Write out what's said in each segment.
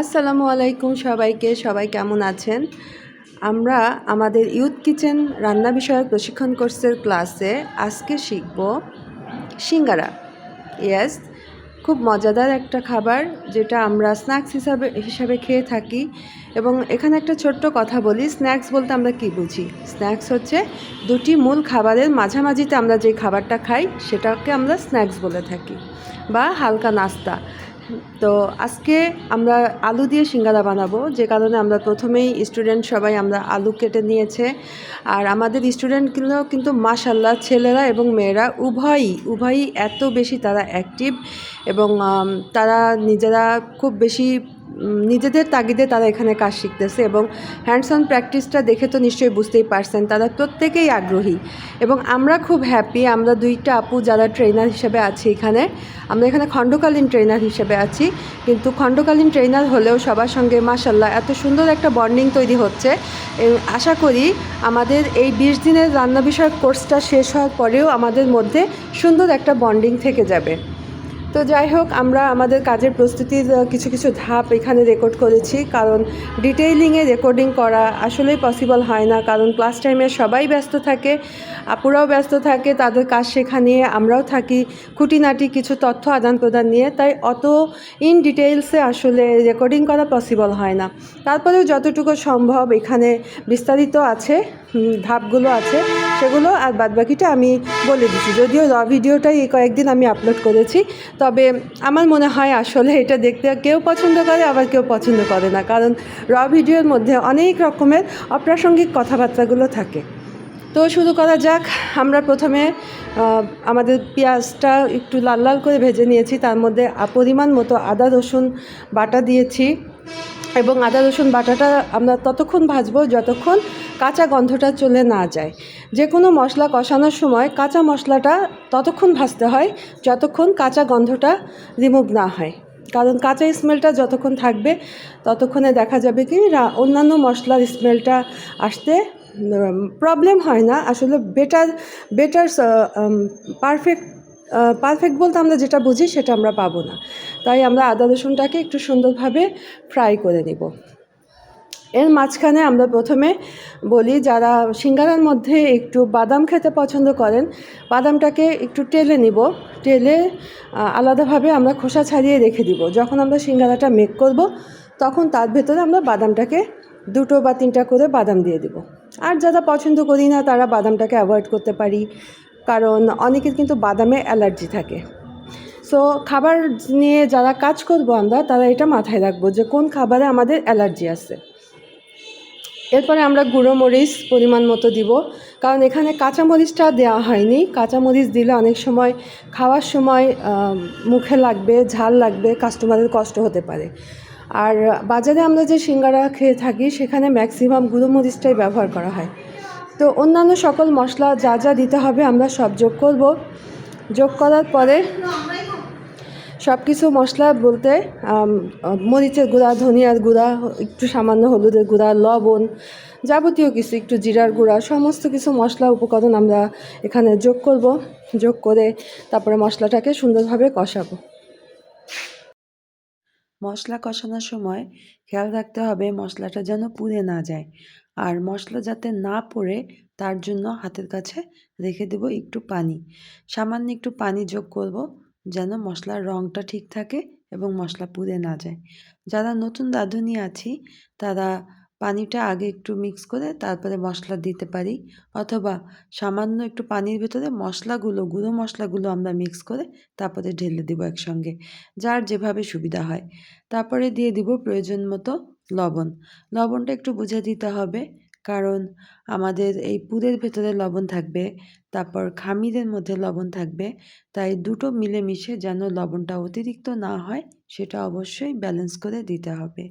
আসসালামু আলাইকুম সবাইকে, সবাই কেমন আছেন? আমরা আমাদের ইউথ কিচেন রান্না বিষয়ক প্রশিক্ষণ কোর্সের ক্লাসে আজকে শিখব সিঙ্গারা। ইয়েস খুব মজাদার একটা খাবার যেটা আমরা স্ন্যাক্স হিসাবে হিসাবে খেয়ে থাকি এবং এখানে একটা ছোট্ট কথা বলি স্ন্যাক্স বলতে আমরা কি বুঝি? স্ন্যাক্স হচ্ছে দুটি মূল খাবারের মাঝামাঝিতে আমরা যে খাবারটা খাই, সেটাকে আমরা স্ন্যাক্স বলে থাকি বা হালকা নাস্তা। তো আজকে আমরা আলু দিয়ে সিঙ্গারা বানাবো, যে কারণে আমরা প্রথমেই স্টুডেন্ট সবাই আমরা আলু কেটে নিয়েছে। আর আমাদের স্টুডেন্টগুলো কিন্তু মাশাল্লাহ ছেলেরা এবং মেয়েরা উভয়ই উভয়ই এত বেশি তারা অ্যাক্টিভ এবং তারা নিজেরা খুব বেশি নিজেদের তাগিদে তারা এখানে কাজ শিখতেছে এবং হ্যান্ডস অন প্র্যাকটিসটা দেখে তো নিশ্চয়ই বুঝতেই পারছেন, তারা প্রত্যেকেই আগ্রহী। এবং আমরা খুব হ্যাপি আমরা দুইটা আপু যারা ট্রেনার হিসেবে আছি এখানে, আমরা এখানে খণ্ডকালীন ট্রেনার হিসেবে আছি, কিন্তু খণ্ডকালীন ট্রেনার হলেও সবার সঙ্গে মাসাল্লাহ এত সুন্দর একটা বন্ডিং তৈরি হচ্ছে। আশা করি আমাদের এই বিশ দিনের রান্না বিষয়ক কোর্সটা শেষ হওয়ার পরেও আমাদের মধ্যে সুন্দর একটা বন্ডিং থেকে যাবে। তো যাই হোক, আমরা আমাদের কাজের প্রস্তুতির কিছু কিছু ধাপ এখানে রেকর্ড করেছি। কারণ ডিটেইলিংয়ে রেকর্ডিং করা আসলেই পসিবল হয় না। কারণ ক্লাস টাইমে সবাই ব্যস্ত থাকে, আপুরাও ব্যস্ত থাকে, তাদের কাজ শেখা নিয়ে আমরাও থাকি। খুঁটিনাটি কিছু তথ্য আদান প্রদান নিয়ে, তাই অত ইন ডিটেইলসে আসলে রেকর্ডিং করা পসিবল হয় না। তারপরেও যতটুকু সম্ভব এখানে বিস্তারিত আছে। ধাপগুলো আছে, সেগুলো আর বাদবাকিটা আমি বলে দিচ্ছি। যদিও র ভিডিওটাই এই কয়েকদিন আমি আপলোড করেছি, তবে আমার মনে হয় আসলে এটা দেখতে কেউ পছন্দ করে, আবার কেউ পছন্দ করে না। কারণ র ভিডিওর মধ্যে অনেক রকমের অপ্রাসঙ্গিক কথাবার্তাগুলো থাকে। তো শুরু করা যাক। আমরা প্রথমে আমাদের পেঁয়াজটা একটু লাল লাল করে ভেজে নিয়েছি। তার মধ্যে পরিমাণ মতো আদা রসুন বাটা দিয়েছি। এবং আদা, রসুন, বাটাটা আমরা ততক্ষণ ভাজবো যতক্ষণ কাঁচা গন্ধটা চলে না যায়। যে কোনো মশলা কষানোর সময় কাঁচা মশলাটা ততক্ষণ ভাজতে হয় যতক্ষণ কাঁচা গন্ধটা রিমুভ না হয়। কারণ কাঁচা স্মেলটা যতক্ষণ থাকবে ততক্ষণে দেখা যাবে কি অন্যান্য মশলার স্মেলটা আসতে প্রবলেম হয় না। আসলে বেটার বেটার পারফেক্ট পারফেক্ট বলতে আমরা যেটা বুঝি সেটা আমরা পাবো না। তাই আমরা আদা রসুনটাকে একটু সুন্দরভাবে ফ্রাই করে নিব। এর মাঝখানে আমরা প্রথমে বলি, যারা সিঙ্গারার মধ্যে একটু বাদাম খেতে পছন্দ করেন, বাদামটাকে একটু টেলে নিব। টেলে আলাদাভাবে আমরা খোসা ছাড়িয়ে রেখে দিব। যখন আমরা সিঙ্গারাটা মেক করব, তখন তার ভেতরে আমরা বাদামটাকে দুটো বা তিনটা করে বাদাম দিয়ে দিব। আর যারা পছন্দ করি না, তারা বাদামটাকে অ্যাভয়েড করতে পারি। কারণ অনেকের কিন্তু বাদামে অ্যালার্জি থাকে। সো খাবার নিয়ে যারা কাজ করব আমরা, তারা এটা মাথায় রাখব যে কোন খাবারে আমাদের অ্যালার্জি আছে। এরপরে আমরা গুঁড়ো মরিচ পরিমাণ মতো দিব, কারণ এখানে কাঁচামরিচটা দেওয়া হয়নি। কাঁচামরিচ দিলে অনেক সময় খাওয়ার সময় মুখে লাগবে, ঝাল লাগবে, কাস্টমারের কষ্ট হতে পারে। আর বাজারে আমরা যে সিঙ্গারা খেয়ে থাকি, সেখানে ম্যাক্সিমাম গুঁড়ো মরিচটাই ব্যবহার করা হয়। তো অন্যান্য সকল মশলা যা যা দিতে হবে আমরা সব যোগ করব। যোগ করার পরে সব কিছু মশলা বলতে মরিচের গুঁড়া, ধনিয়ার গুঁড়া, একটু সামান্য হলুদের গুঁড়া, লবণ যাবতীয় কিছু, একটু জিরার গুঁড়া, সমস্ত কিছু মশলা উপকরণ আমরা এখানে যোগ করব। যোগ করে তারপরে মশলাটাকে সুন্দরভাবে কষাবো। মশলা কষানোর সময় খেয়াল রাখতে হবে মশলাটা যেন পুড়ে না যায়। আর মশলা যাতে না পড়ে, তার জন্য হাতের কাছে রেখে দেব একটু পানি। সামান্য একটু পানি যোগ করব, যেন মশলার রঙটা ঠিক থাকে এবং মশলা পুড়ে না যায়। যারা নতুন রাঁধুনি আছি, তারা পানিটা আগে একটু মিক্স করে তারপরে মশলা দিতে পারি। অথবা সামান্য একটু পানির ভেতরে মশলাগুলো, গুঁড়ো মশলাগুলো আমরা মিক্স করে তারপরে ঢেলে দেবো একসঙ্গে, যার যেভাবে সুবিধা হয়। তারপরে দিয়ে দিব প্রয়োজন মতো লবণ। লবণটা একটু বুঝে দিতে হবে, কারণ আমাদের এই পুরের ভেতরে লবণ থাকবে, তারপর খামিরের মধ্যে লবণ থাকবে, তাই দুটো মিলেমিশে যেন লবণটা অতিরিক্ত না হয়, সেটা অবশ্যই ব্যালেন্স করে দিতে হবে।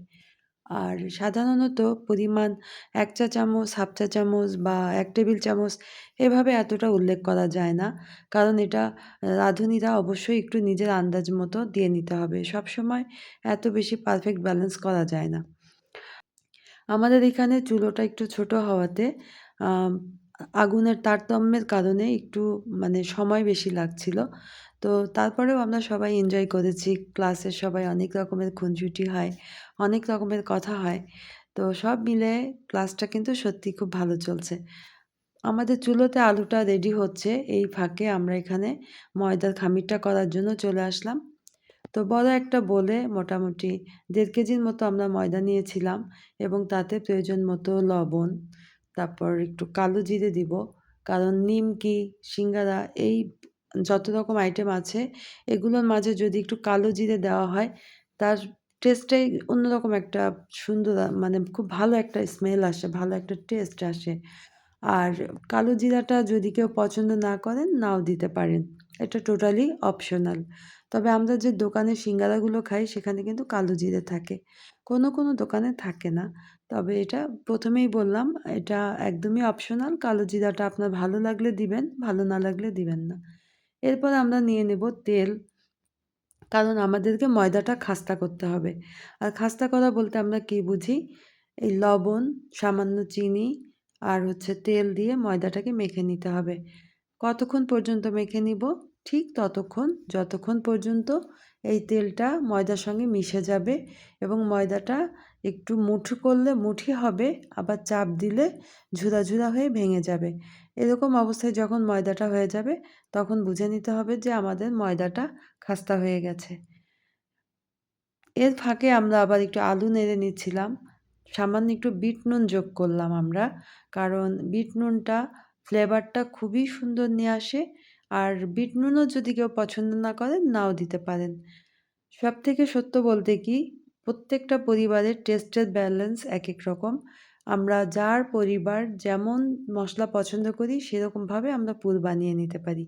আর সাধারণত পরিমাণ এক চা চামচ, হাফ চা চামচ বা এক টেবিল চামচ এভাবে এতটা উল্লেখ করা যায় না, কারণ এটা রাঁধুনিরা অবশ্যই একটু নিজের আন্দাজ মতো দিয়ে নিতে হবে। সবসময় এত বেশি পারফেক্ট ব্যালেন্স করা যায় না। আমাদের এখানে চুলোটা একটু ছোট হওয়াতে আগুনের তারতম্যের কারণে একটু মানে সময় বেশি লাগছিল। তো তারপরেও আমরা সবাই এনজয় করেছি। ক্লাসে সবাই অনেক রকমের খুনসুটি হয়, অনেক রকমের কথা হয়। তো সব মিলে ক্লাসটা কিন্তু সত্যি খুব ভালো চলছে। আমাদের চুলোতে আলুটা রেডি হচ্ছে। এই ফাঁকে আমরা এখানে ময়দার খামিরটা করার জন্য চলে আসলাম। তো বড় একটা বলে মোটামুটি দেড় কেজির মতো আমরা ময়দা নিয়েছিলাম এবং তাতে প্রয়োজন মতো লবণ, তারপর একটু কালো জিরে দিব। কারণ নিমকি সিঙ্গারা এই যত রকম আইটেম আছে, এগুলোর মাঝে যদি একটু কালো জিরে দেওয়া হয়, তার টেস্টটাই অন্যরকম একটা সুন্দর মানে খুব ভালো একটা স্মেল আসে, ভালো একটা টেস্ট আসে। আর কালো জিরাটা যদি কেউ পছন্দ না করেন, নাও দিতে পারেন। এটা টোটালি অপশনাল তবে আমরা যে দোকানে সিঙ্গারাগুলো খাই, সেখানে কিন্তু কালো জিরে থাকে। কোনো কোনো দোকানে থাকে না। তবে এটা প্রথমেই বললাম, এটা একদমই অপশনাল কালো জিরাটা আপনার ভালো লাগলে দিবেন, ভালো না লাগলে দিবেন না। এরপর আমরা নিয়ে নেব তেল। কারণ আমাদেরকে ময়দাটা খাস্তা করতে হবে। আর খাস্তা করা বলতে আমরা কি বুঝি? এই লবণ, সামান্য চিনি আর হচ্ছে তেল দিয়ে ময়দাটাকে মেখে নিতে হবে। কতক্ষণ পর্যন্ত মেখে নিব? ঠিক ততক্ষণ, যতক্ষণ পর্যন্ত এই তেলটা ময়দার সঙ্গে মিশে যাবে এবং ময়দাটা একটু মুঠো করলে মুঠি হবে, আবার চাপ দিলে ঝুরা ঝুরা হয়ে ভেঙে যাবে। এরকম অবস্থায় যখন ময়দাটা হয়ে যাবে, তখন বুঝে নিতে হবে যে আমাদের ময়দাটা খাস্তা হয়ে গেছে। এর ফাঁকে আমরা আবার একটু আলু নেড়ে নিচ্ছিলাম। সামান্য একটু বিট নুন যোগ করলাম আমরা, কারণ বিট নুনটা ফ্লেভারটা খুবই সুন্দর নিয়ে আসে। আর বিট নুনও যদি কেউ পছন্দ না করেন, নাও দিতে পারেন। সব থেকে সত্য বলতে কি, প্রত্যেকটা পরিবারের টেস্টের ব্যালেন্স এক এক রকম। আমরা যার পরিবার যেমন মশলা পছন্দ করি, সেরকমভাবে আমরা পুর বানিয়ে নিতে পারি।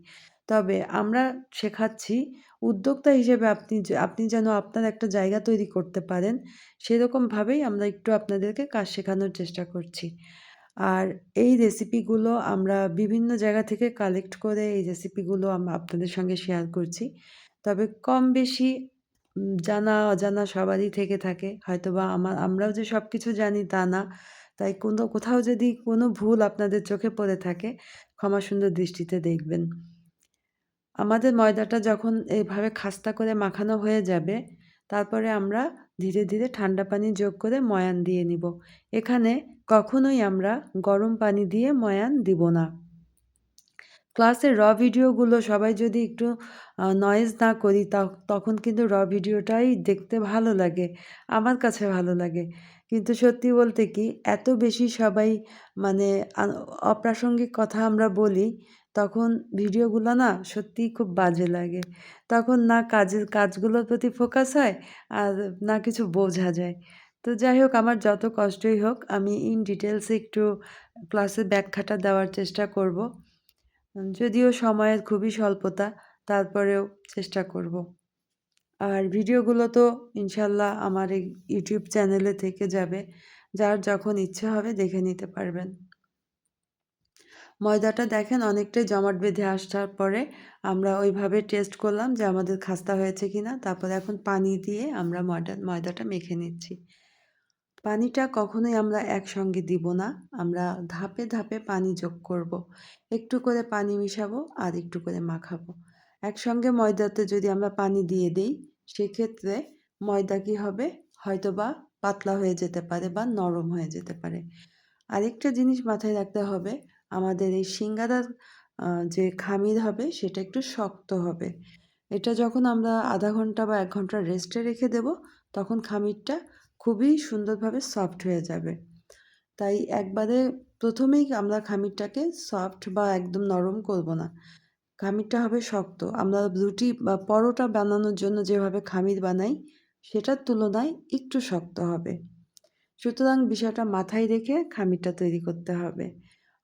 তবে আমরা শেখাচ্ছি, উদ্যোক্তা হিসেবে আপনি আপনি যেন আপনার একটা জায়গা তৈরি করতে পারেন, সেরকমভাবেই আমরা একটু আপনাদেরকে কাজ শেখানোর চেষ্টা করছি। আর এই রেসিপিগুলো আমরা বিভিন্ন জায়গা থেকে কালেক্ট করে এই রেসিপিগুলো আমরা আপনাদের সঙ্গে শেয়ার করছি। তবে কম বেশি জানা অজানা সবারই থেকে থাকে। হয়তো বা আমার, আমরাও যে সব কিছু জানি তা না। তাই কোনো, কোথাও যদি কোনো ভুল আপনাদের চোখে পড়ে থাকে, ক্ষমা সুন্দর দৃষ্টিতে দেখবেন। আমাদের ময়দাটা যখন এইভাবে খাস্তা করে মাখানো হয়ে যাবে, তারপরে আমরা ধীরে ধীরে ঠান্ডা পানি যোগ করে ময়ান দিয়ে নিব। এখানে কখনোই আমরা গরম পানি দিয়ে ময়ান দিব না। ক্লাসের র ভিডিওগুলো সবাই যদি একটু নয়েজ না করি তখন কিন্তু র ভিডিওটাই দেখতে ভালো লাগে, আমার কাছে ভালো লাগে। কিন্তু সত্যি বলতে কি, এত বেশি সবাই মানে অপ্রাসঙ্গিক কথা আমরা বলি তখন ভিডিওগুলো না সত্যিই খুব বাজে লাগে। তখন না কাজের, কাজগুলোর প্রতি ফোকাস হয় আর না কিছু বোঝা যায়। তো যাই হোক, আমার যত কষ্টই হোক, আমি ইন ডিটেলসে একটু ক্লাসে ব্যাখ্যাটা দেওয়ার চেষ্টা করব। যদিও সময়ের খুবই স্বল্পতা, তারপরেও চেষ্টা করব। আর ভিডিওগুলো তো ইনশাল্লাহ আমার এই ইউটিউব চ্যানেলে থেকে যাবে। যার যখন ইচ্ছে হবে দেখে নিতে পারবেন। ময়দাটা দেখেন অনেকটাই জমাট বেঁধে আসার পরে আমরা ওইভাবে টেস্ট করলাম যে আমাদের খাস্তা হয়েছে কি না তারপরে এখন পানি দিয়ে আমরা ময়দা, ময়দাটা মেখে নিচ্ছি। পানিটা কখনোই আমরা একসঙ্গে দিব না। আমরা ধাপে ধাপে পানি যোগ করব। একটু করে পানি মিশাবো আর একটু করে মাখাবো। একসঙ্গে ময়দাতে যদি আমরা পানি দিয়ে দিই, সেক্ষেত্রে ময়দা কী হবে? হয়তো বা পাতলা হয়ে যেতে পারে বা নরম হয়ে যেতে পারে। আরেকটা জিনিস মাথায় রাখতে হবে আমাদের এই সিঙ্গারার যে খামির হবে সেটা একটু শক্ত হবে। এটা যখন আমরা আধা ঘণ্টা বা এক ঘণ্টা রেস্টে রেখে দেব, তখন খামিরটা খুবই সুন্দরভাবে সফট হয়ে যাবে। তাই একবারে প্রথমেই আমরা খামিরটাকে সফট বা একদম নরম করব না। খামিরটা হবে শক্ত। আমরা রুটি বা পরোটা বানানোর জন্য যেভাবে খামির বানাই, সেটার তুলনায় একটু শক্ত হবে। সুতরাং বিষয়টা মাথায় রেখে খামিরটা তৈরি করতে হবে।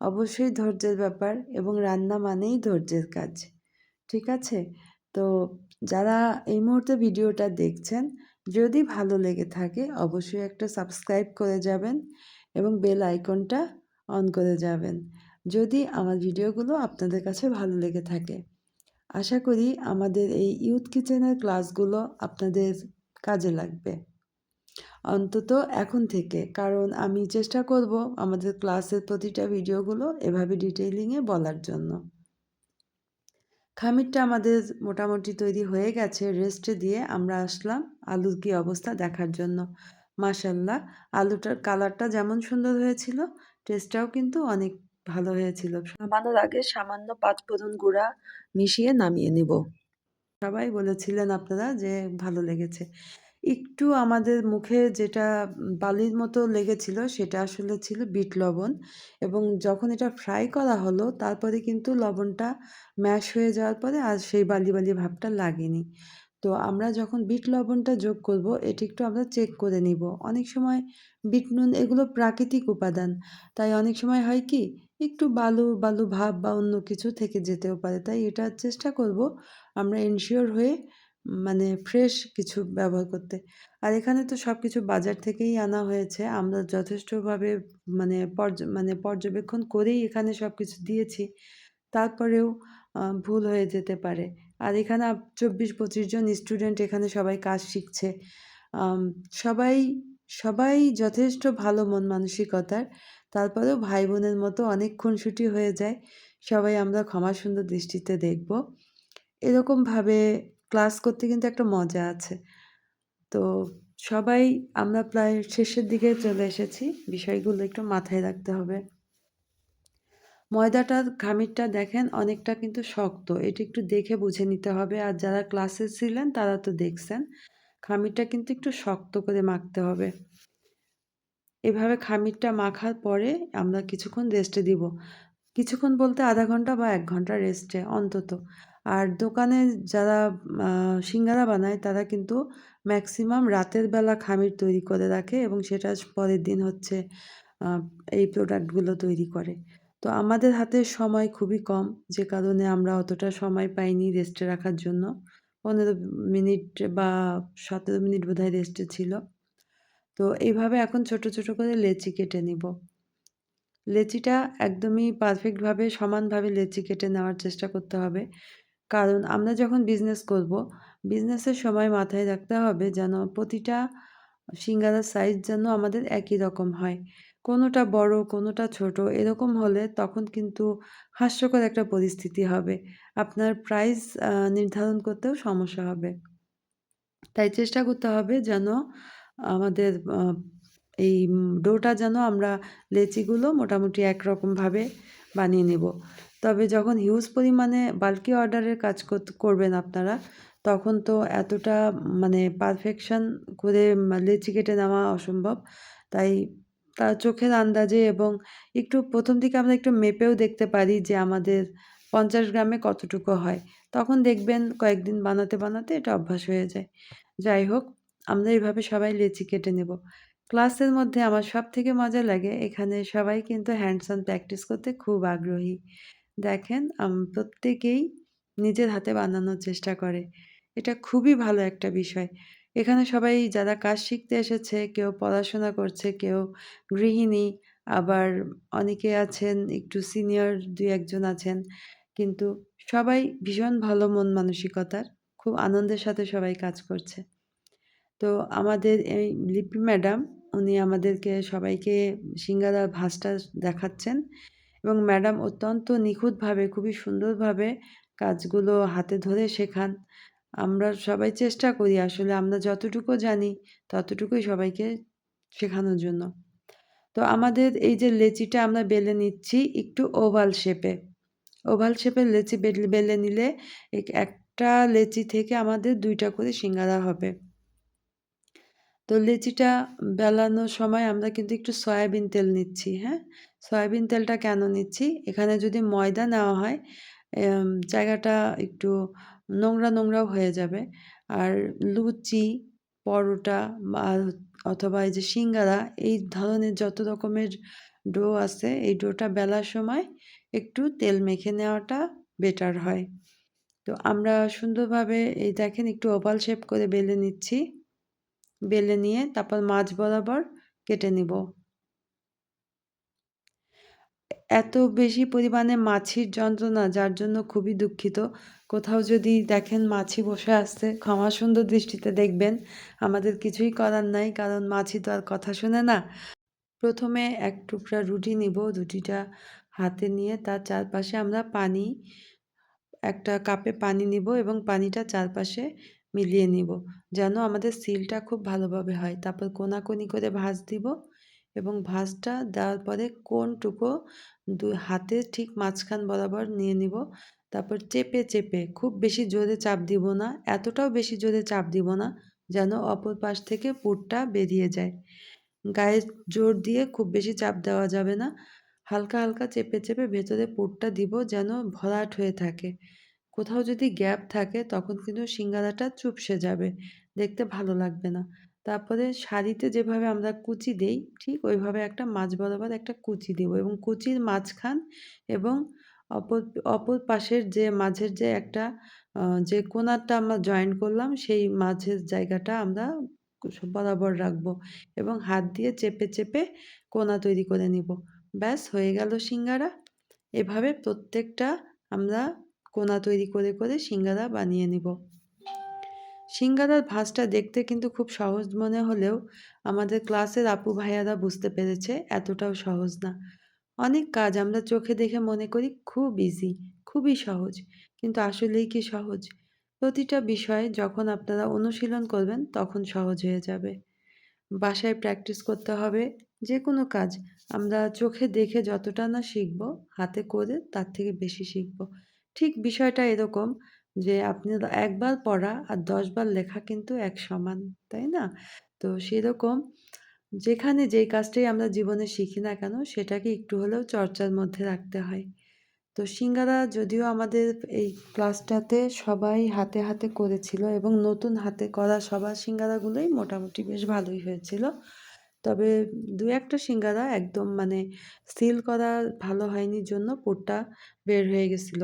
অবশ্যই ধৈর্যের ব্যাপার এবং রান্না মানেই ধৈর্যের কাজ। ঠিক আছে? তো যারা এই মুহূর্তে ভিডিওটা দেখছেন, যদি ভালো লেগে থাকে, অবশ্যই একটা সাবস্ক্রাইব করে যাবেন এবং বেল আইকনটা অন করে যাবেন। যদি আমার ভিডিওগুলো আপনাদের কাছে ভালো লেগে থাকে, আশা করি আমাদের এই ইউথ কিচেনের ক্লাসগুলো আপনাদের কাজে লাগবে। অন্তত এখন থেকে। কারণ আমি চেষ্টা করব আমাদের ক্লাসের প্রতিটা ভিডিওগুলো এভাবে ডিটেইলিংয়ে বলার জন্য। খামিরটা আমাদের মোটামুটি তৈরি হয়ে গেছে। রেস্টে দিয়ে আমরা আসলাম আলুর কি অবস্থা দেখার জন্য। মাশাল্লাহ আলুটার কালারটা যেমন সুন্দর হয়েছিল টেস্টটাও কিন্তু অনেক ভালো হয়েছিল। নামানোর আগে সামান্য পাঁচ পাঁচফোড়ন গুঁড়া মিশিয়ে নামিয়ে নিব। সবাই বলেছিলেন আপনারা যে ভালো লেগেছে। একটু আমাদের মুখে যেটা বালির মতো লেগেছিল সেটা আসলে ছিল বিট লবণ এবং যখন এটা ফ্রাই করা হলো, তারপরে কিন্তু লবণটা ম্যাশ হয়ে যাওয়ার পরে আর সেই বালি বালি ভাবটা লাগেনি। তো আমরা যখন বিট লবণটা যোগ করব, এটি একটু আমরা চেক করে নিব। অনেক সময় বিট নুন এগুলো প্রাকৃতিক উপাদান, তাই অনেক সময় হয় কি, একটু বালু বালু ভাব বা অন্য কিছু থেকে যেতেও পারে, তাই এটা চেষ্টা করব। আমরা এনশিওর হয়ে মানে ফ্রেশ কিছু ব্যবহার করতে। আর এখানে তো সব কিছু বাজার থেকেই আনা হয়েছে। আমরা যথেষ্টভাবে মানে পর্য মানে পর্যবেক্ষণ করেই এখানে সব কিছু দিয়েছি। তারপরেও ভুল হয়ে যেতে পারে। আর এখানে চব্বিশ পঁচিশ জন স্টুডেন্ট এখানে সবাই কাজ শিখছে। সবাই সবাই যথেষ্ট ভালো মন মানসিকতার। তারপরেও ভাই বোনের মতো অনেক খুনসুটি হয়ে যায়। সবাই আমরা ক্ষমা সুন্দর দৃষ্টিতে দেখব। এরকমভাবে ক্লাস করতে কিন্তু একটা মজা আছে। তো সবাই, আমরা প্রায় শেষের দিকে চলে এসেছি। বিষয়গুলো একটু মাথায় রাখতে হবে। ময়দাটার খামিরটা দেখেন অনেকটা কিন্তু শক্ত। এটি একটু দেখে বুঝে নিতে হবে। আর যারা ক্লাসে ছিলেন, তারা তো দেখছেন। খামিরটা কিন্তু একটু শক্ত করে মাখতে হবে। এভাবে খামিরটা মাখার পরে আমরা কিছুক্ষণ রেস্টে দিব। কিছুক্ষণ বলতে আধা ঘণ্টা বা এক ঘণ্টা রেস্টে অন্তত। আর দোকানে যারা সিঙ্গারা বানায় তারা কিন্তু ম্যাক্সিমাম রাতের বেলা খামির তৈরি করে রাখে এবং সেটা পরের দিন হচ্ছে এই প্রোডাক্টগুলো তৈরি করে। তো আমাদের হাতে সময় খুবই কম, যে কারণে আমরা অতটা সময় পাইনি রেস্টে রাখার জন্য। পনেরো মিনিট বা সতেরো মিনিট বোধহয় রেস্টে ছিল। তো এইভাবে এখন ছোট ছোট করে লেচি কেটে নিব। লেচিটা একদমই পারফেক্টভাবে সমানভাবে লেচি কেটে নেওয়ার চেষ্টা করতে হবে। কারণ আমরা যখন বিজনেস করব বিজনেসের সময় মাথায় রাখতে হবে যেন প্রতিটা সিঙ্গারার সাইজ যেন আমাদের একই রকম হয়। কোনোটা বড়, কোনোটা ছোট, এরকম হলে তখন কিন্তু হাস্যকর একটা পরিস্থিতি হবে। আপনার প্রাইস নির্ধারণ করতেও সমস্যা হবে। তাই চেষ্টা করতে হবে যেন আমাদের এই ডোটা যেন আমরা লেচিগুলো মোটামুটি একরকমভাবে বানিয়ে নেব। তবে যখন হিউজ পরিমাণে বাল্কি অর্ডারের কাজ করবেন আপনারা, তখন তো এতটা মানে পারফেকশন করে লেচি কেটে নেওয়া অসম্ভব। তাই তার চোখের আন্দাজে এবং একটু প্রথম দিকে আমরা একটু মেপেও দেখতে পারি যে আমাদের পঞ্চাশ গ্রামে কতটুকু হয়। তখন দেখবেন কয়েকদিন বানাতে বানাতে এটা অভ্যাস হয়ে যায়। যাই হোক, আমরা এইভাবে সবাই লেচি কেটে নেব। ক্লাসের মধ্যে আমার সব থেকে মজা লাগে, এখানে সবাই কিন্তু হ্যান্ডস অন প্র্যাকটিস করতে খুব আগ্রহী। দেখেন প্রত্যেকেই নিজের হাতে বানানোর চেষ্টা করে। এটা খুবই ভালো একটা বিষয়। এখানে সবাই যারা কাজ শিখতে এসেছে, কেউ পড়াশোনা করছে, কেউ গৃহিণী, আবার অনেকে আছেন, একটু সিনিয়র দুই একজন আছেন, কিন্তু সবাই ভীষণ ভালো মন মানসিকতার, খুব আনন্দের সাথে সবাই কাজ করছে। তো আমাদের এই লিপি ম্যাডাম, উনি আমাদেরকে সবাইকে সিঙ্গারা ভাঁজটা দেখাচ্ছেন। এবং ম্যাডাম অত্যন্ত নিখুঁতভাবে, খুবই সুন্দরভাবে কাজগুলো হাতে ধরে শেখান। আমরা সবাই চেষ্টা করি আসলে আমরা যতটুকু জানি ততটুকুই সবাইকে শেখানোর জন্য। তো আমাদের এই যে লেচিটা আমরা বেলে নিচ্ছি একটু ওভাল শেপে। ওভাল শেপের লেচি বেলে নিলে একটা লেচি থেকে আমাদের দুইটা করে সিঙ্গারা হবে। তো লেচিটা বেলানোর সময় আমরা কিন্তু একটু সয়াবিন তেল নিচ্ছি হ্যাঁ? সয়াবিন তেলটা কেন নিচ্ছি? এখানে যদি ময়দা নেওয়া হয় জায়গাটা একটু নোংরা নোংরাও হয়ে যাবে। আর লুচি, পরোটা অথবা এই যে সিঙ্গারা, এই ধরনের যত রকমের ডো আছে, এই ডোটা বেলার সময় একটু তেল মেখে নেওয়াটা বেটার হয়। তো আমরা সুন্দরভাবে এই দেখেন একটু ওভাল শেপ করে বেলে নিচ্ছি। বেলে নিয়ে তারপর মাছ বরাবর কেটে নিব। এত বেশি পরিমাণে মাছির যন্ত্রণা, যার জন্য খুবই দুঃখিত। কোথাও যদি দেখেন মাছি বসে আসছে ক্ষমা সুন্দর দৃষ্টিতে দেখবেন। আমাদের কিছুই করার নাই, কারণ মাছি তো আর কথা শুনে না। প্রথমে এক টুকরা রুটি নিব, রুটিটা হাতে নিয়ে তার চারপাশে আমরা পানি, একটা কাপে পানি নিব এবং পানিটা চারপাশে মিলিয়ে নিব। যেন আমাদের সিলটা খুব ভালোভাবে হয়। তারপর কোনাকুনি করে ভাঁজ দিব এবং ভাঁজটা দেওয়ার পরে কোনটুকু দু হাতে ঠিক মাঝখান বরাবর নিয়ে নিব। তারপর চেপে চেপে খুব বেশি জোরে চাপ দিব না, এতটাও বেশি জোরে চাপ দিব না যেন অপর পাশ থেকে পুরটা বেরিয়ে যায়। গায়ে জোর দিয়ে খুব বেশি চাপ দেওয়া যাবে না। হালকা হালকা চেপে চেপে ভেতরে পুরটা দিব যেন ভরাট হয়ে থাকে। কোথাও যদি গ্যাপ থাকে, তখন কিন্তু সিঙ্গারাটা চুপসে যাবে। দেখতে ভালো লাগবে না। তারপরে শাড়িতে যেভাবে আমরা কুচি দেই, ঠিক ওইভাবে একটা মাছ বরাবর একটা কুচি দেব এবং কুচির মাঝখান এবং অপর অপর পাশের যে, মাঝের যে একটা যে কোনারটা আমরা জয়েন করলাম, সেই মাঝের জায়গাটা আমরা বরাবর রাখব এবং হাত দিয়ে চেপে চেপে কোনা তৈরি করে নিব। ব্যাস, হয়ে গেল সিঙ্গারা। এভাবে প্রত্যেকটা আমরা কোনা তৈরি করে করে সিঙ্গারা বানিয়ে নিব। সিঙ্গারার ভাঁজটা দেখতে কিন্তু খুব সহজ মনে হলেও আমাদের ক্লাসের আপু ভাইয়ারা বুঝতে পেরেছে এতটাও সহজ না। অনেক কাজ আমরা চোখে দেখে মনে করি খুব ইজি খুবই সহজ, কিন্তু আসলেই কি সহজ? প্রতিটা বিষয়ে যখন আপনারা অনুশীলন করবেন তখন সহজ হয়ে যাবে। বাসায় প্র্যাকটিস করতে হবে যে কোনো কাজ। আমরা চোখে দেখে যতটা না শিখব, হাতে করে তার থেকে বেশি শিখব। ঠিক বিষয়টা এরকম যে, আপনি একবার পড়া আর দশবার লেখা কিন্তু এক সমান, তাই না? তো সেরকম যেখানে যেই কাজটাই আমরা জীবনে শিখি না কেন, সেটাকে একটু হলেও চর্চার মধ্যে রাখতে হয়। তো সিঙ্গারা যদিও আমাদের এই ক্লাসটাতে সবাই হাতে হাতে করেছিল এবং নতুন হাতে করা সবার সিঙ্গারাগুলোই মোটামুটি বেশ ভালোই হয়েছিল। তবে দু একটা সিঙ্গারা একদম মানে সিল করা ভালো হয়নি জন্য পোটটা বের হয়ে গেছিল।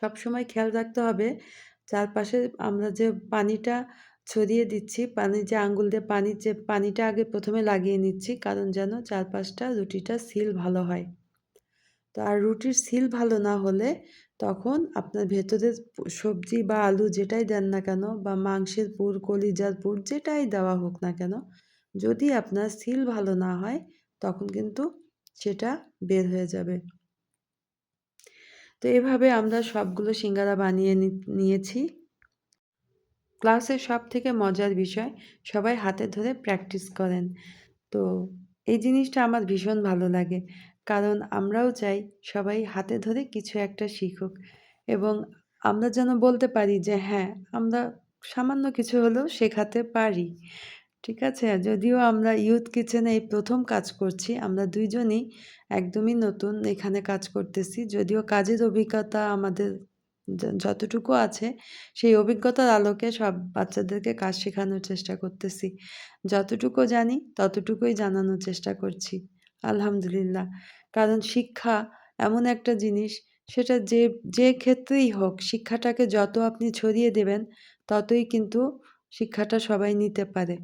সবসময় খেয়াল রাখতে হবে। চারপাশে আমরা যে পানিটা ছড়িয়ে দিচ্ছি, পানি যে আঙ্গুল দিয়ে পানি যে পানিটা আগে প্রথমে লাগিয়ে নিচ্ছি, কারণ যেন চারপাশটা রুটিটা সিল ভালো হয়। তো আর রুটির সিল ভালো না হলে তখন আপনার ভেতরের সবজি বা আলু যেটাই দেন না কেন বা মাংসের পুর, কলিজার পুর যেটাই দেওয়া হোক না কেন, যদি আপনার সিল ভালো না হয়, তখন কিন্তু সেটা বের হয়ে যাবে। তো এভাবে আমরা সবগুলো সিঙ্গারা বানিয়ে নিয়েছি। ক্লাসের সব থেকে মজার বিষয়, সবাই হাতে ধরে প্র্যাকটিস করেন। তো এই জিনিসটা আমার ভীষণ ভালো লাগে। কারণ আমরাও চাই সবাই হাতে ধরে কিছু একটা শিখুক। এবং আমরা যেন বলতে পারি যে হ্যাঁ আমরা সামান্য কিছু হলেও শেখাতে পারি। ঠিক আছে? যদিও আমরা ইউথ কিচেনে এই প্রথম কাজ করছি, আমরা দুইজনই একদমই নতুন এখানে কাজ করতেছি। যদিও কাজের অভিজ্ঞতা আমাদের যতটুকু আছে, সেই অভিজ্ঞতার আলোকে সব বাচ্চাদেরকে কাজ শেখানোর চেষ্টা করতেছি। যতটুকু জানি, ততটুকুই জানানোর চেষ্টা করছি, আলহামদুলিল্লাহ। কারণ শিক্ষা এমন একটা জিনিস, সেটা যে যে ক্ষেত্রেই হোক, শিক্ষাটাকে যত আপনি ছড়িয়ে দেবেন, ততই কিন্তু শিক্ষাটা সবাই নিতে পারে।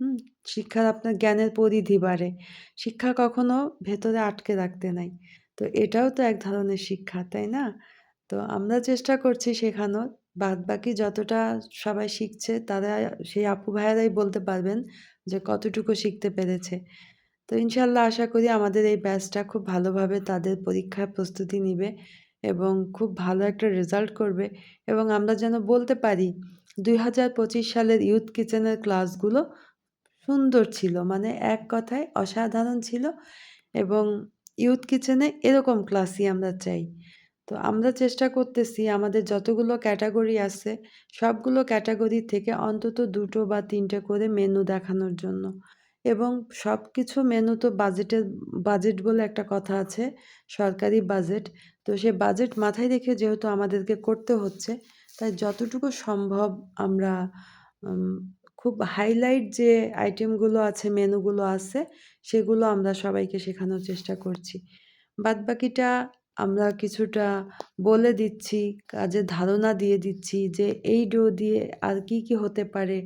হুম, শিক্ষার আপনার জ্ঞানের পরিধি বাড়ে। শিক্ষা কখনো ভেতরে আটকে রাখতে নাই। তো এটাও তো এক ধরনের শিক্ষা, তাই না? তো আমরা চেষ্টা করছি শেখানোর বাদ বাকি যতটা সবাই শিখছে, তারা সেই আপু ভাইয়ারাই বলতে পারবেন যে কতটুকু শিখতে পেরেছে। তো ইনশাল্লাহ আশা করি আমাদের এই ব্যাচটা খুব ভালোভাবে তাদের পরীক্ষার প্রস্তুতি নিবে এবং খুব ভালো একটা রেজাল্ট করবে এবং আমরা যেন বলতে পারি, দুই হাজার পঁচিশ সালের ইউথ কিচেনের ক্লাসগুলো সুন্দর ছিল। মানে এক কথায় অসাধারণ ছিল এবং ইউথ কিচেনে এরকম ক্লাসই আমরা চাই। তো আমরা চেষ্টা করতেছি আমাদের যতগুলো ক্যাটাগরি আছে, সবগুলো ক্যাটাগরি থেকে অন্তত দুটো বা তিনটে করে মেনু দেখানোর জন্য। এবং সব কিছু মেনু তো বাজেটের বাজেট বলে একটা কথা আছে, সরকারি বাজেট তো সে বাজেট মাথায় রেখে যেহেতু আমাদেরকে করতে হচ্ছে, তাই যতটুকু সম্ভব আমরা খুব হাইলাইট যে আইটেমগুলো আছে মেনুগুলো আছে, সেগুলো আমরা সবাইকে শেখানোর চেষ্টা করছি। বাদবাকিটা আমরা কিছুটা বলে দিচ্ছি কাজের ধারণা দিয়ে দিচ্ছি যে এই ডো দিয়ে আর কি কি হতে পারে।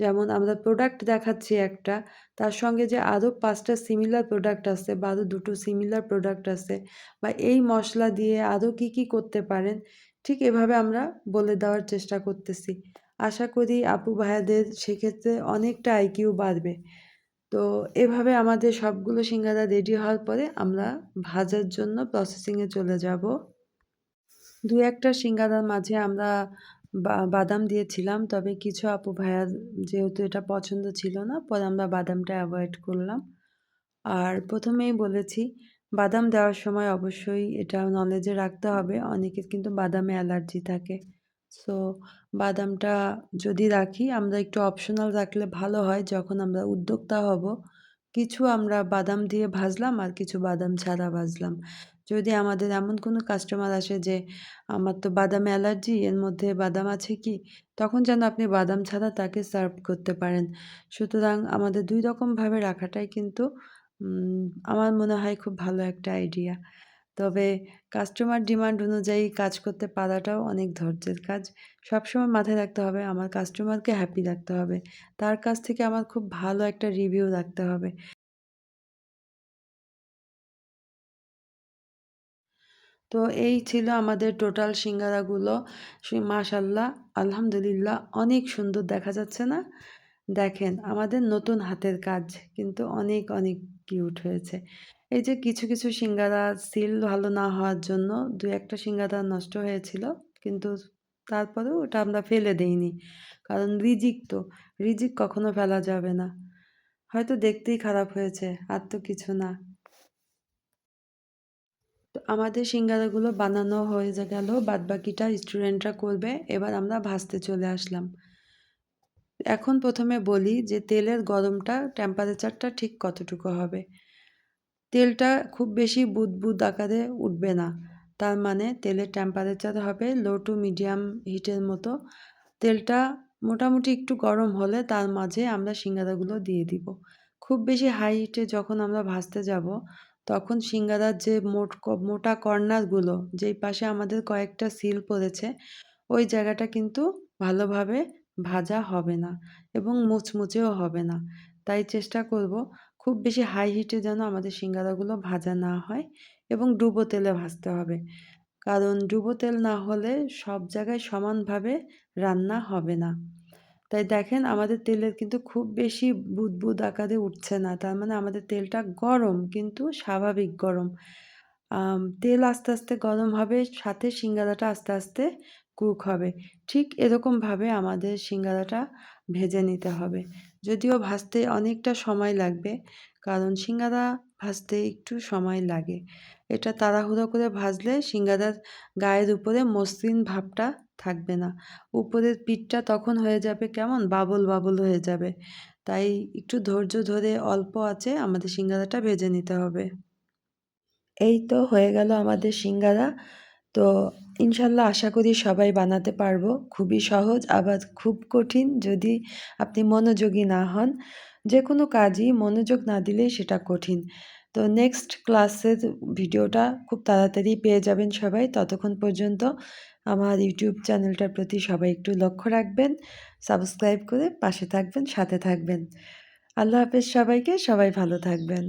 যেমন আমরা প্রোডাক্ট দেখাচ্ছি একটা, তার সঙ্গে যে আরও পাঁচটা সিমিলার প্রোডাক্ট আছে বা আরও দুটো সিমিলার প্রোডাক্ট আছে বা এই মশলা দিয়ে আরও কি কি করতে পারেন, ঠিক এভাবে আমরা বলে দেওয়ার চেষ্টা করতেছি। আশা করি আপু ভাইয়াদের সেক্ষেত্রে অনেকটা আইকিউ বাড়বে। তো এভাবে আমাদের সবগুলো সিঙ্গারা রেডি হওয়ার পরে আমরা ভাজার জন্য প্রসেসিংয়ে চলে যাব। দু একটা সিঙ্গারার মাঝে আমরা বাদাম দিয়েছিলাম, তবে কিছু আপু ভাইয়া যেহেতু এটা পছন্দ ছিল না, পরে আমরা বাদামটা অ্যাভয়েড করলাম। আর প্রথমেই বলেছি, বাদাম দেওয়ার সময় অবশ্যই এটা নলেজে রাখতে হবে, অনেকের কিন্তু বাদামে অ্যালার্জি থাকে। সো বাদামটা যদি রাখি, আমরা একটু অপশনাল রাখলে ভালো হয় যখন আমরা উদ্যোক্তা হব। কিছু আমরা বাদাম দিয়ে ভাজলাম আর কিছু বাদাম ছাড়া ভাজলাম। যদি আমাদের এমন কোনো কাস্টমার আসে যে, আমার তো বাদাম অ্যালার্জি, এর মধ্যে বাদাম আছে কি? তখন যেন আপনি বাদাম ছাড়া তাকে সার্ভ করতে পারেন। সুতরাং আমাদের দুই রকমভাবে রাখাটাই কিন্তু আমার মনে হয় খুব ভালো একটা আইডিয়া তবে কাস্টমার ডিমান্ড অনুযায়ী কাজ করতে পারাটাও অনেক ধৈর্যের কাজ। সবসময় মাথায় রাখতে হবে, আমার কাস্টমারকে হ্যাপি রাখতে হবে। তার কাছ থেকে আমার খুব ভালো একটা রিভিউ রাখতে হবে। তো এই ছিল আমাদের টোটাল সিঙ্গারাগুলো। মাশাল্লাহ আলহামদুলিল্লাহ অনেক সুন্দর দেখা যাচ্ছে না? দেখেন, আমাদের নতুন হাতের কাজ কিন্তু অনেক অনেক কিউট হয়েছে। এই যে কিছু কিছু সিঙ্গারা সিল ভালো না হওয়ার জন্য দু একটা সিঙ্গারা নষ্ট হয়েছিল। কিন্তু তারপরেও ওটা আমরা ফেলে দেইনি। কারণ রিজিক তো, রিজিক কখনো ফেলা যাবে না। হয়তো দেখতেই খারাপ হয়েছে, আর তো কিছু না। তো আমাদের সিঙ্গারাগুলো বানানো হয়ে গেল, বাদবাকিটা স্টুডেন্টরা করবে, এবার আমরা ভাজতে চলে আসলাম। এখন প্রথমে বলি যে তেলের গরমটা টেম্পারেচারটা ঠিক কতটুকু হবে। তেলটা খুব বেশি বুদবুদ আকারে উঠবে না। তার মানে তেলের টেম্পারেচার হবে লো টু মিডিয়াম হিটের মতো। তেলটা মোটামুটি একটু গরম হলে তার মাঝে আমরা সিঙ্গারাগুলো দিয়ে দিব। খুব বেশি হাই হিটে যখন আমরা ভাজতে যাব, তখন সিঙ্গারার যে মোট মোটা কর্নারগুলো যেই পাশে আমাদের কয়েকটা সিল পড়েছে, ওই জায়গাটা কিন্তু ভালোভাবে ভাজা হবে না এবং মুচমুচেও হবে না। তাই চেষ্টা করব খুব বেশি হাই হিটে যেন আমাদের সিঙ্গারাগুলো ভাজা না হয় এবং ডুবো তেলে ভাজতে হবে। কারণ ডুবো তেল না হলে সব জায়গায় সমানভাবে রান্না হবে না। তাই দেখেন আমাদের তেলের কিন্তু খুব বেশি বুদবুদ আকারে উঠছে না। তার মানে আমাদের তেলটা গরম কিন্তু স্বাভাবিক গরম। তেল আস্তে আস্তে গরম হবে, সাথে সিঙ্গারাটা আস্তে আস্তে কুক হবে। ঠিক এরকমভাবে আমাদের সিঙ্গারাটা ভেজে নিতে হবে। যদিও ভাজতে অনেকটা সময় লাগবে, কারণ সিঙ্গারা ভাজতে একটু সময় লাগে। এটা তাড়াহুড়ো করে ভাজলে সিঙ্গারার গায়ের উপরে মসৃণ ভাবটা থাকবে না। উপরের পিঠটা তখন হয়ে যাবে কেমন? বাবল বাবল হয়ে যাবে। তাই একটু ধৈর্য ধরে অল্প আছে আমাদের সিঙ্গারাটা ভেজে নিতে হবে। এই তো হয়ে গেল আমাদের সিঙ্গারা। তো ইনশাল্লাহ আশা করি সবাই বানাতে পারব। খুবই সহজ আবার খুব কঠিন যদি আপনি মনোযোগী না হন। যে কোনো কাজই মনোযোগ না দিলেই সেটা কঠিন। তো নেক্সট ক্লাসের ভিডিওটা খুব তাড়াতাড়ি পেয়ে যাবেন সবাই। ততক্ষণ পর্যন্ত আমার ইউটিউব চ্যানেলটার প্রতি সবাই একটু লক্ষ্য রাখবেন সাবস্ক্রাইব করে পাশে থাকবেন, সাথে থাকবেন। আল্লাহ হাফেজ সবাইকে, সবাই ভালো থাকবেন।